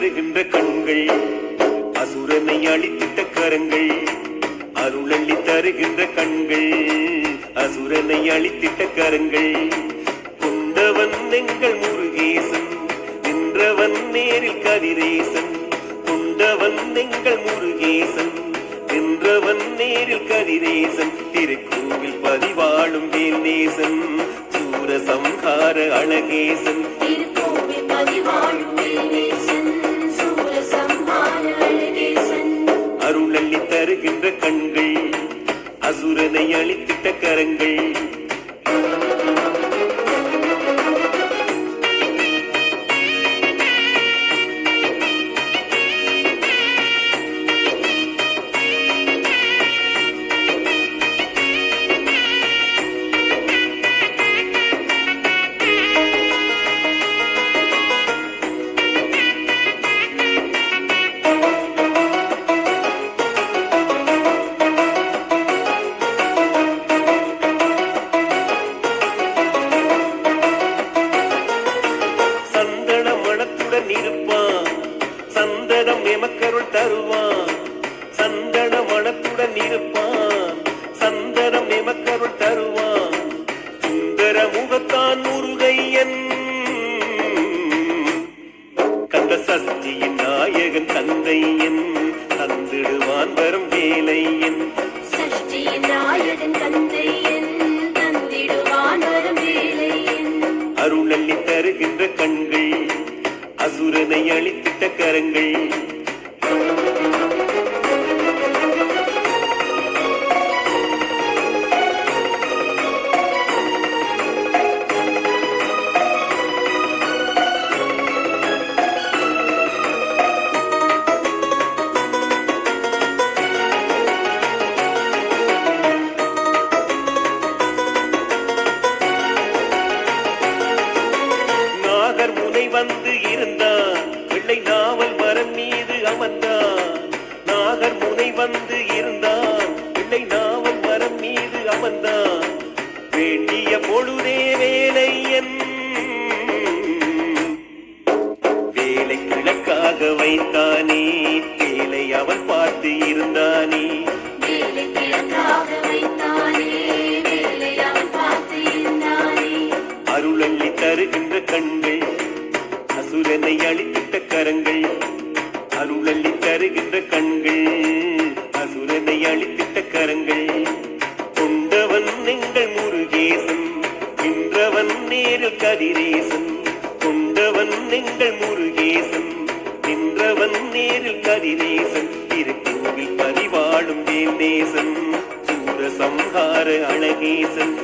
தருகின்ற கண்கள் அசுரனை அழித்திட்ட கரங்கள் அருளள்ளி தருகின்ற கண்கள் அசுரனை அழித்திட்ட கரங்கள். கொண்டவன் எங்கள் முருகேசன் நின்றவன் நேரில் கதிரேசன். கொண்டவன் எங்கள் முருகேசன் நின்றவன் நேரில் கதிரேசன். திருக்கோவில் பதிவாழும் வேல்நேசன் சூர சம்ஹார அழகேசன். அசுரனை அழித்திட்ட கரங்கள். நாயகன் தந்தையன் தந்திடுவான் வரும் சஷ்டியின் தந்திடுவான் வரும் வேலையன். அருளள்ளி தருகின்ற கண்கள் அசுரனை அழித்திட்ட கரங்கள் வந்து இருந்தான். வெள்ளை நாவல் மரம் மீது அமர்ந்தான். நாகர் முனை வந்து இருந்தான். வெள்ளை நாவல் மரம் மீது அமர்ந்தான். வேண்டிய பொழுதே வேலையன் வேலை கிழக்காக வைத்தானே. வேலை அவன் பார்த்து இருந்தானே. வேலை கிழக்காக வைத்தானே, வேலை அவன் பார்த்து இருந்தானே. அருளள்ளி தருகின்ற கண்கள் அசுரனை அழித்திட்ட கரங்கள் அருளள்ளி தருகின்ற கண்கள் அசுரனை அழித்திட்ட கரங்கள். கொண்டவன் எங்கள் முருகேசன் நின்றவன் நேரில் கதிரேசன். கொண்டவன் எங்கள் முருகேசன் நின்றவன் நேரில் கதிரேசன். திருக்கோவில் பதிவாடும் வேல்நேசன் சூர சம்ஹார அழகேசன்.